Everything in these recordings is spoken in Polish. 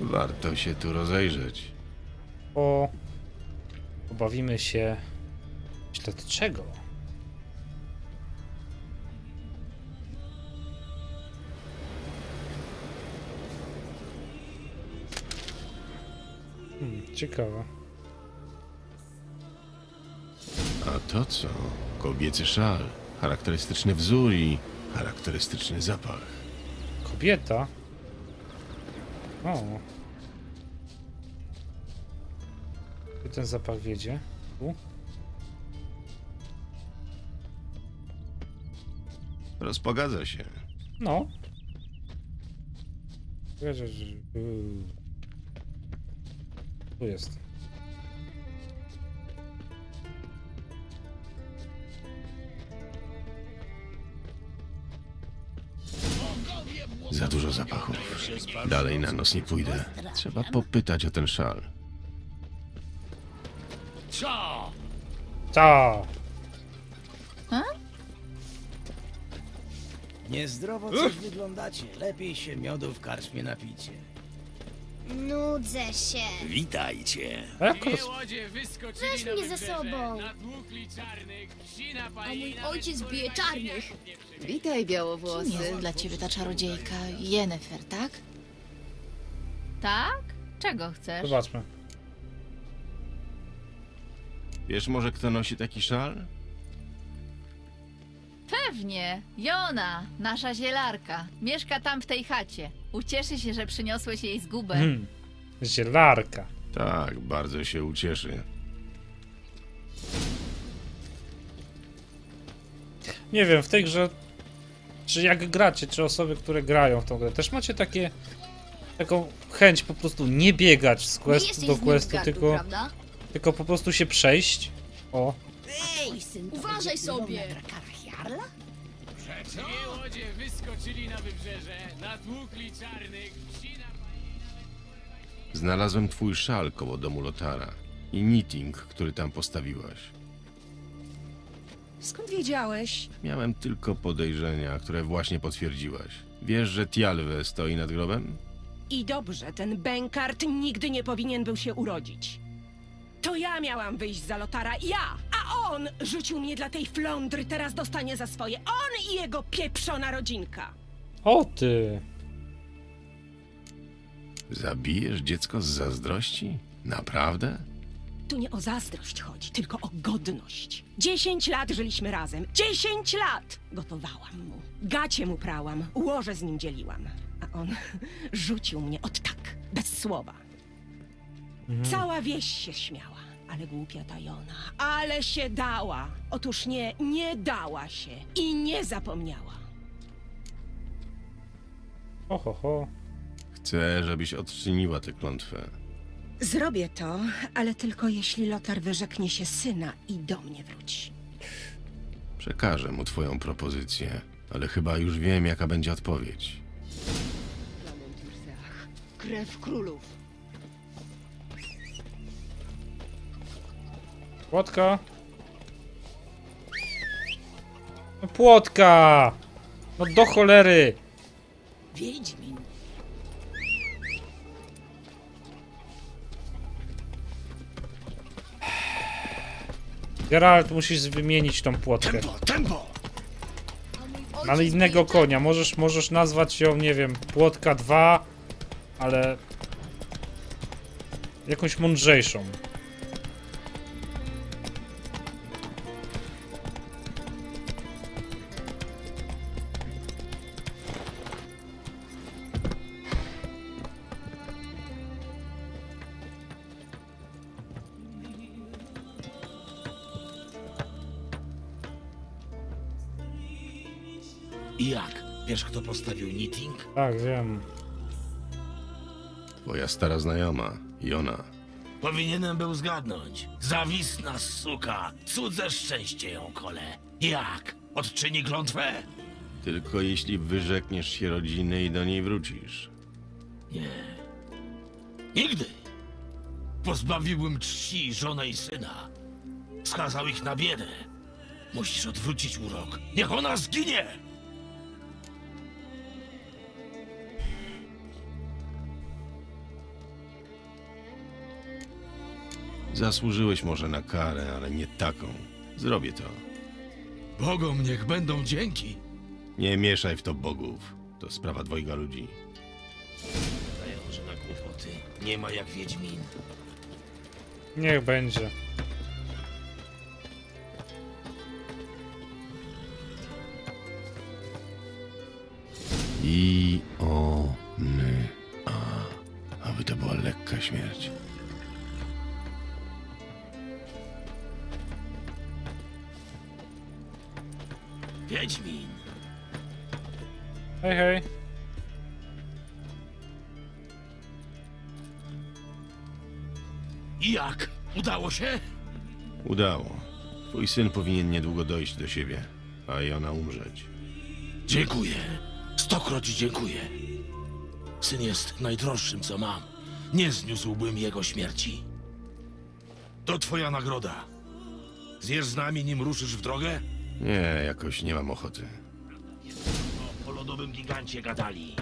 Warto się tu rozejrzeć. O... Pobawimy się... Śledczego. Hmm, ciekawe. A to co? Kobiecy szal, charakterystyczny wzór i charakterystyczny zapach. Kobieta? O. Gdzie ten zapach wiedzie? Tu? Rozpogadza się. No. Wierzę, że... Tu jest. Zapachów. Dalej na nos nie pójdę. Trzeba popytać o ten szal. Ta. Niezdrowo coś wyglądacie. Lepiej się miodu w karczmie napicie. Nudzę się. Witajcie. A jak Dwie roz... łodzie wyskoczyli Weź na mnie ze wybrzeże, sobą. natłukli czarnych, wsi A mój ojciec bije czarnych. Witaj, białowłosy. Kim jest dla ciebie ta czarodziejka Yennefer, tak? Tak? Czego chcesz? Zobaczmy. Wiesz może kto nosi taki szal? Pewnie. Jona, nasza zielarka. Mieszka tam w tej chacie. Ucieszy się, że przyniosłeś jej zgubę. Hmm. Zielarka. Tak, bardzo się ucieszy. Nie wiem, w tej grze, czy jak gracie, czy osoby, które grają w tą grę, też macie takie, taką chęć po prostu nie biegać z questu do questu, tylko, prawda? tylko po prostu się przejść. O, Ej, uważaj sobie. Dwie łodzie wyskoczyli na wybrzeże, natłukli czarnych, nawet Znalazłem twój szal koło domu Lotara i knitting, który tam postawiłaś. Skąd wiedziałeś? Miałem tylko podejrzenia, które właśnie potwierdziłaś. Wiesz, że Tialwe stoi nad grobem? I dobrze, ten Benkart nigdy nie powinien był się urodzić. To ja miałam wyjść za Lotara, ja! On rzucił mnie dla tej flądry, teraz dostanie za swoje. On i jego pieprzona rodzinka. o ty. Zabijesz dziecko z zazdrości? Naprawdę? Tu nie o zazdrość chodzi, tylko o godność. Dziesięć lat żyliśmy razem. Dziesięć lat! Gotowałam mu. Gacie mu prałam, łoże z nim dzieliłam. A on rzucił mnie od tak, bez słowa. Cała wieś się śmiała. Ale głupia ta Jona. Ale się dała. Otóż nie, nie dała się. I nie zapomniała. Ho, ho, ho. Chcę, żebyś odczyniła tę klątwę. Zrobię to, ale tylko jeśli Lotar wyrzeknie się syna i do mnie wróci. Przekażę mu twoją propozycję, ale chyba już wiem, jaka będzie odpowiedź. Krew królów. Płotka. No płotka! No do cholery! Wiedźmin. Geralt, musisz wymienić tą płotkę. tempo! A mój ojciec Ale innego konia. Możesz, możesz nazwać ją, nie wiem, płotka 2, ale... Jakąś mądrzejszą. Postawił knitting? Tak, wiem. Twoja stara znajoma, Jona. Powinienem był zgadnąć. Zawisna suka. Cudze szczęście ją kole. Jak? Odczyni klątwę? Tylko jeśli wyrzekniesz się rodziny i do niej wrócisz. Nie. Nigdy. Pozbawiłbym czci żonę i syna. Skazał ich na biedę. Musisz odwrócić urok. Niech ona zginie! Zasłużyłeś może na karę, ale nie taką. Zrobię to. Bogom niech będą dzięki. Nie mieszaj w to bogów. To sprawa dwojga ludzi. Daję może na kłopoty. Nie ma jak Wiedźmin. Niech będzie. I o ny a. Aby to była lekka śmierć. Wiedźmin. Hej, hej. I jak? Udało się? Udało. Twój syn powinien niedługo dojść do siebie, a i ona umrzeć. Dziękuję. Stokroć dziękuję. Syn jest najdroższym, co mam. Nie zniósłbym jego śmierci. To twoja nagroda. Zjesz z nami, nim ruszysz w drogę? Nie, jakoś nie mam ochoty. O lodowym gigancie gadali.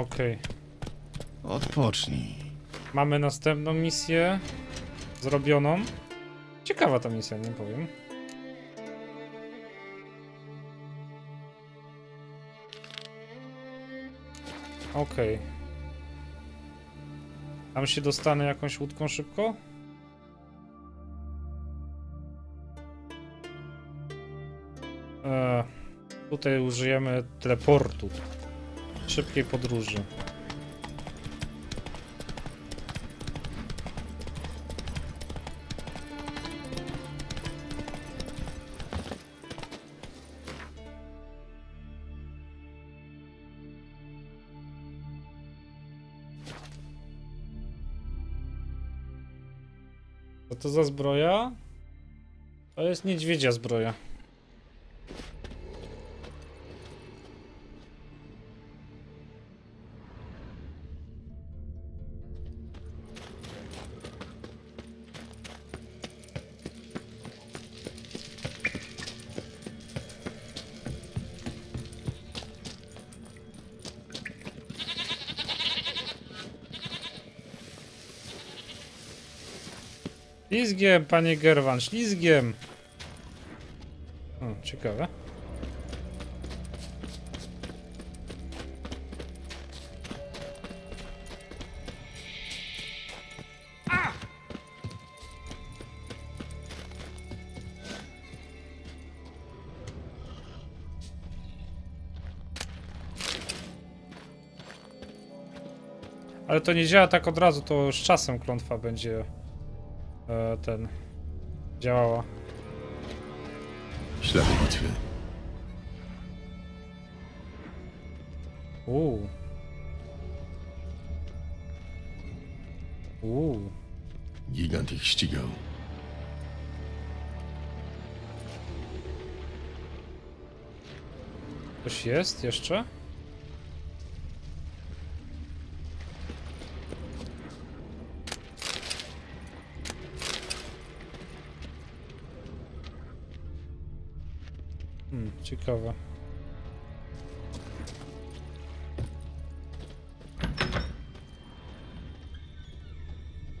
Okej. Odpocznij. Mamy następną misję zrobioną. Ciekawa ta misja, nie powiem. Okej. Tam się dostanę jakąś łódką szybko? Eee, tutaj użyjemy teleportu. Szybkiej podróży. Co to za zbroja? To jest niedźwiedzia zbroja. Ślizgiem, panie Gerwan, ślizgiem! O, ciekawe. Ale to nie działa tak od razu, to z czasem klątwa będzie ten działała. Ślady bitwy. Uuu. Uuu. Gigant ich ścigał. Coś jest jeszcze? Hmm, ciekawe.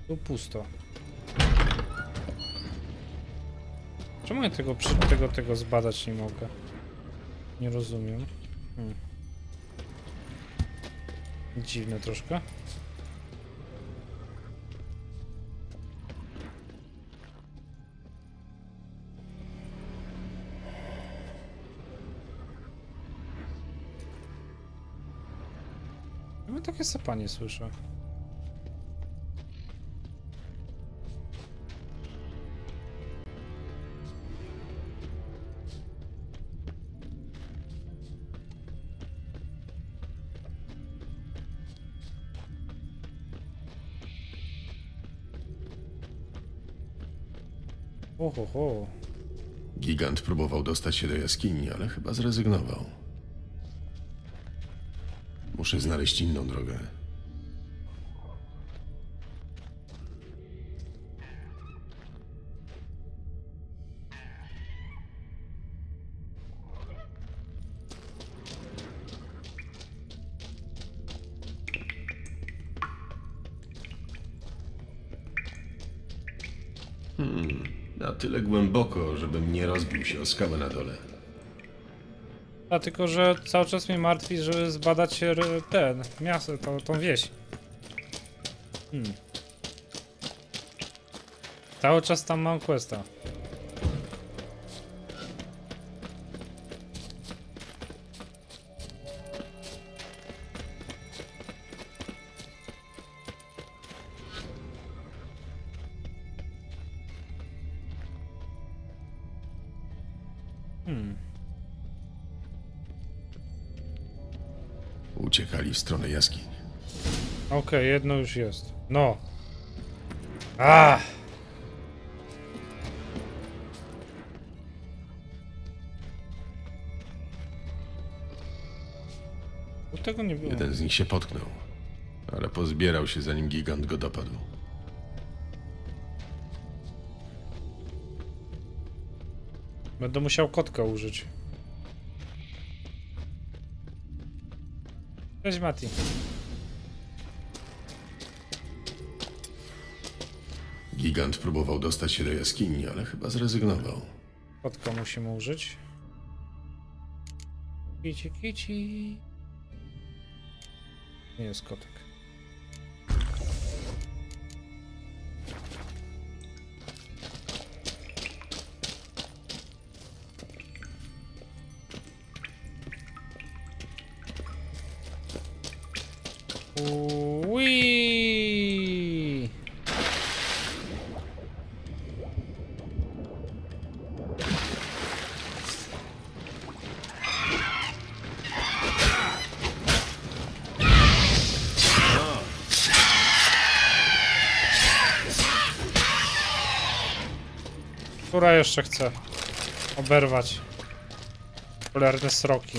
Tu pusto. Czemu ja tego, tego, tego zbadać nie mogę? Nie rozumiem. Hmm. Dziwne troszkę. Ja takie sapanie słyszę. Oho, Gigant próbował dostać się do jaskini, ale chyba zrezygnował. Muszę znaleźć inną drogę. Hmm, na tyle głęboko, żebym nie rozbił się o skałę na dole. A tylko, że cały czas mnie martwi, żeby zbadać ten, miasto, tą, tą wieś. Hmm. Cały czas tam mam questa. Stronę jaskiń. Okej, jedno już jest. No. A! Tu tego nie było. Jeden z nich się potknął, ale pozbierał się zanim gigant go dopadł. Będę musiał kotka użyć. Cześć Mati. Gigant próbował dostać się do jaskini, ale chyba zrezygnował. Kotka musimy użyć. Kici, kici. Nie jest kotek. Ui! Która jeszcze chce oberwać polerne sroki?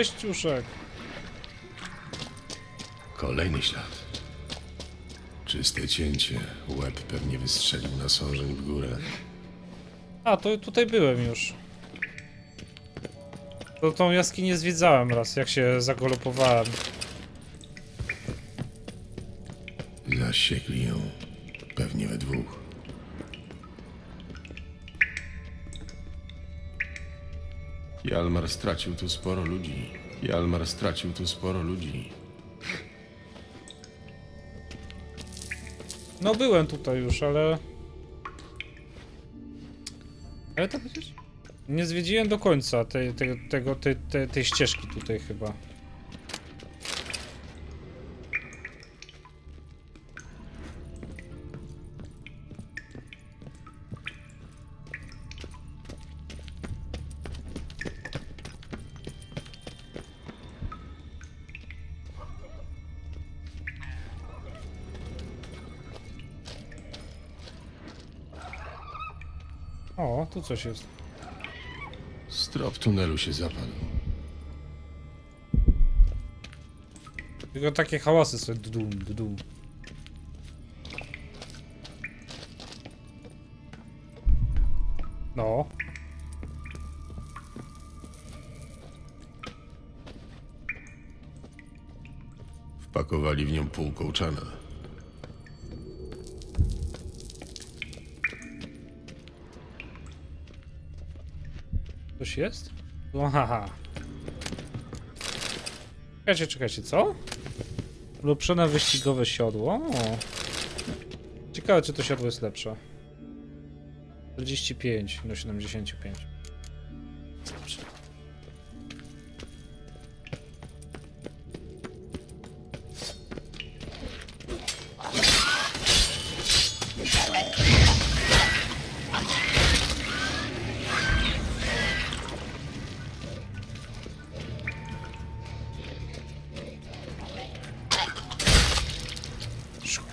Cześć, ciuszek. Kolejny ślad. Czyste cięcie. Łeb pewnie wystrzelił na sążeń w górę. A, to tutaj byłem już. To tą jaskinię zwiedzałem raz, jak się zagolopowałem. Zasiekli ją. Jalmar stracił tu sporo ludzi. Jalmar stracił tu sporo ludzi. No byłem tutaj już, ale... Ale to przecież... Nie zwiedziłem do końca tej, tej, tego, tej, tej, tej ścieżki tutaj chyba. Coś jest. Strop tunelu się zapadł. Tylko takie hałasy sobie dudum, dudum. No. Wpakowali w nią pół kołczana. Coś jest? No, haha. Czekajcie, czekajcie, co? Ulepszone wyścigowe siodło. O. Ciekawe, czy to siodło jest lepsze. 45 do 75. Jest lepsze.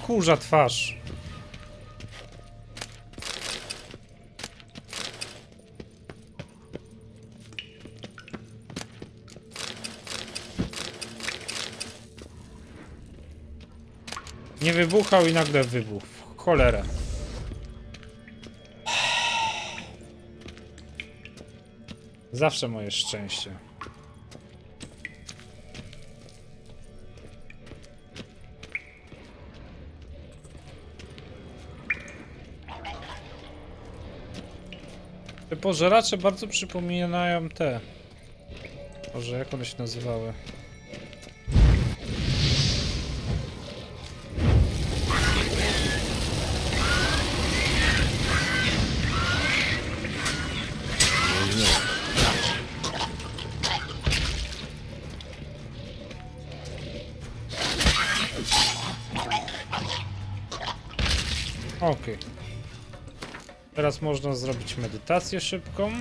Kurza twarz. Nie wybuchał i nagle wybuchł. Cholera. Zawsze moje szczęście. Te pożeracze bardzo przypominają te. Może jak one się nazywały? Można zrobić medytację szybką.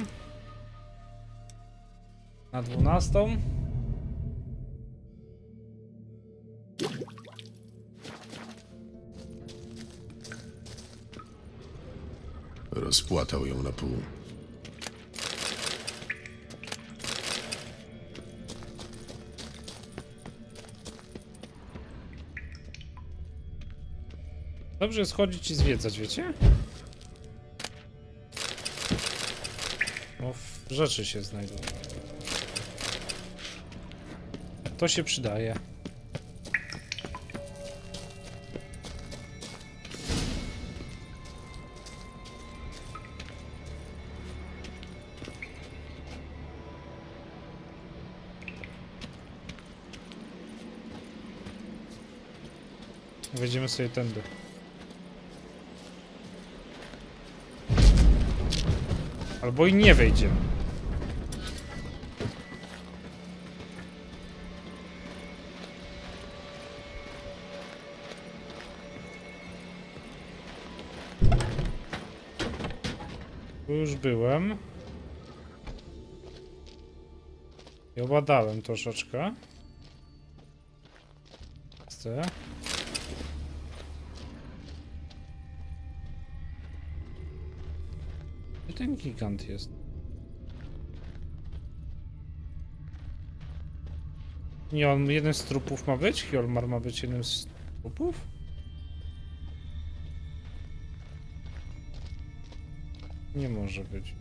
Na 12. Rozpłatał ją na pół. Dobrze jest chodzić i zwiedzać, wiecie? Rzeczy się znajdą. To się przydaje. Wejdziemy sobie tędy. Albo i nie wejdziemy. Tu już byłem. I obadałem troszeczkę. Chcę. Gdzie ten gigant jest? Nie, on jeden z trupów ma być? Hjolmar ma być jednym z trupów? Nie może być.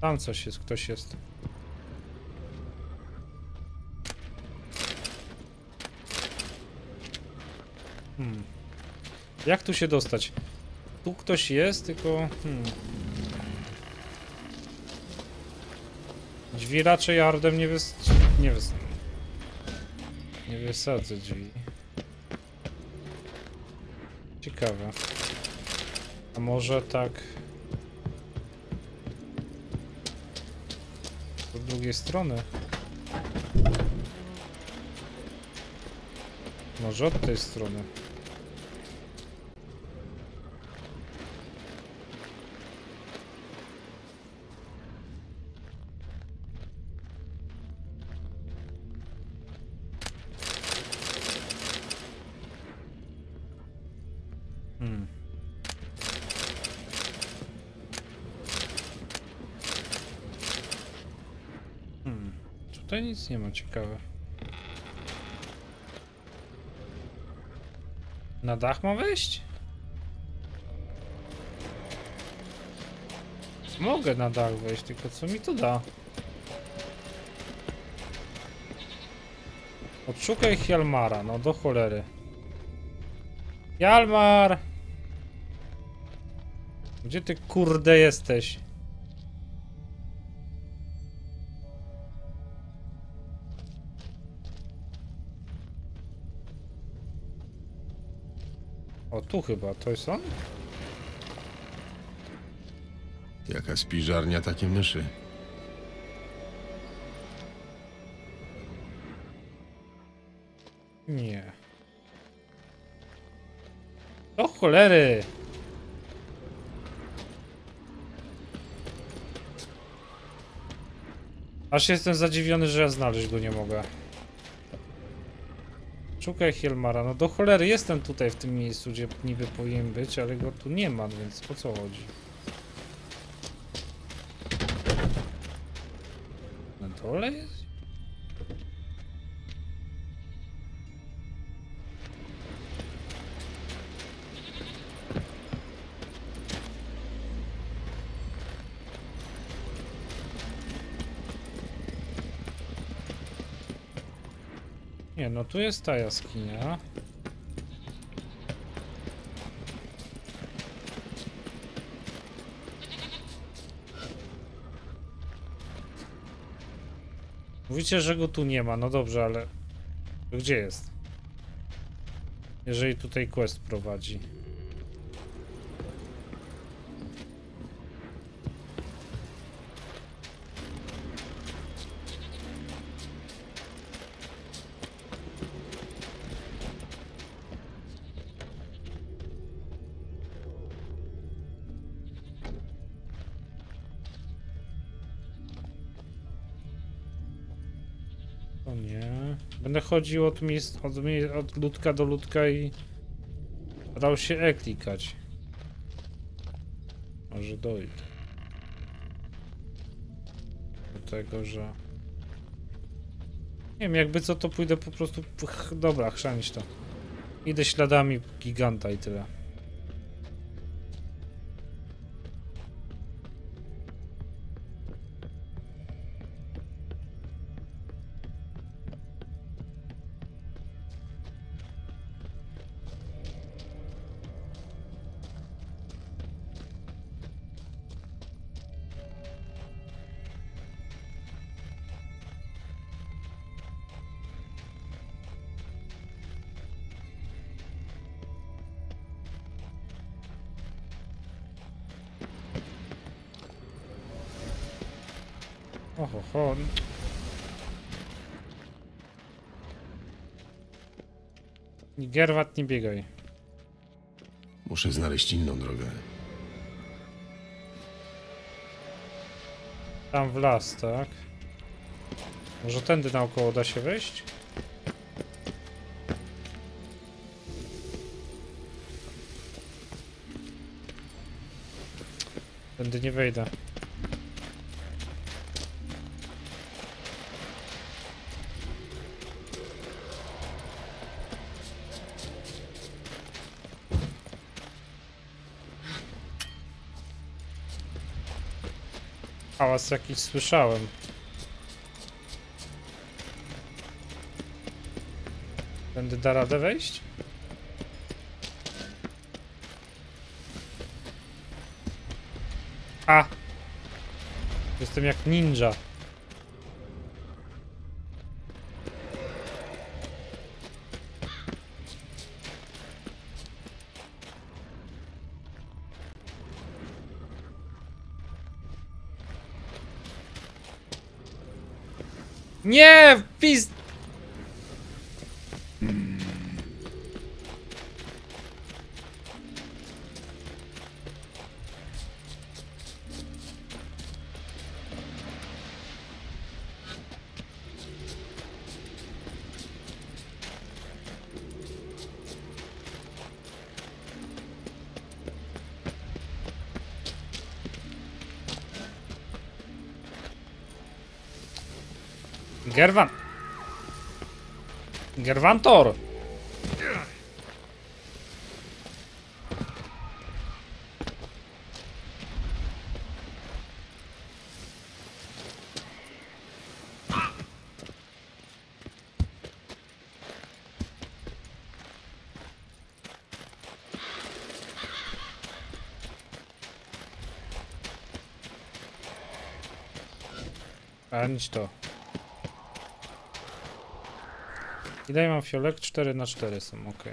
Tam coś jest, ktoś jest. Jak tu się dostać? Tu ktoś jest, tylko... Hmm. Drzwi raczej Ardem nie wys... Nie wys... Nie wysadzę drzwi. Ciekawe. A może tak... Z drugiej strony. Może od tej strony. Nic nie ma ciekawe. Na dach ma wejść? Mogę na dach wejść, tylko co mi to da? Odszukaj Hjalmara, no do cholery. Hjalmar! Gdzie ty kurde jesteś? Tu chyba, to jest on? Jaka spiżarnia, takie myszy. Nie. Do cholery! Aż jestem zadziwiony, że ja znaleźć go nie mogę. Szukaj Hielmara. No do cholery jestem tutaj w tym miejscu, gdzie niby powinien być, ale go tu nie ma, więc o co chodzi? Na dole jest? Nie, no tu jest ta jaskinia. Mówicie, że go tu nie ma, no dobrze, ale gdzie jest? Jeżeli tutaj quest prowadzi. Nie. Będę chodził od, miejsc, od, od ludka do ludka i dał się E klikać. Może dojdę. Do tego, że... Nie wiem, jakby co to pójdę po prostu... Dobra, chrzanić to. Idę śladami giganta i tyle. Oho, ho. Gerwat, nie biegaj. Muszę znaleźć inną drogę. Tam w las, tak? Może tędy naokoło da się wejść? Tędy nie wejdę. Hałas jakiś słyszałem. Będę da radę wejść? A! Jestem jak ninja. Nie! Pis... Gerwan. Gerwantor. A to. Ile mam fiolek? 4 na 4 są, ok.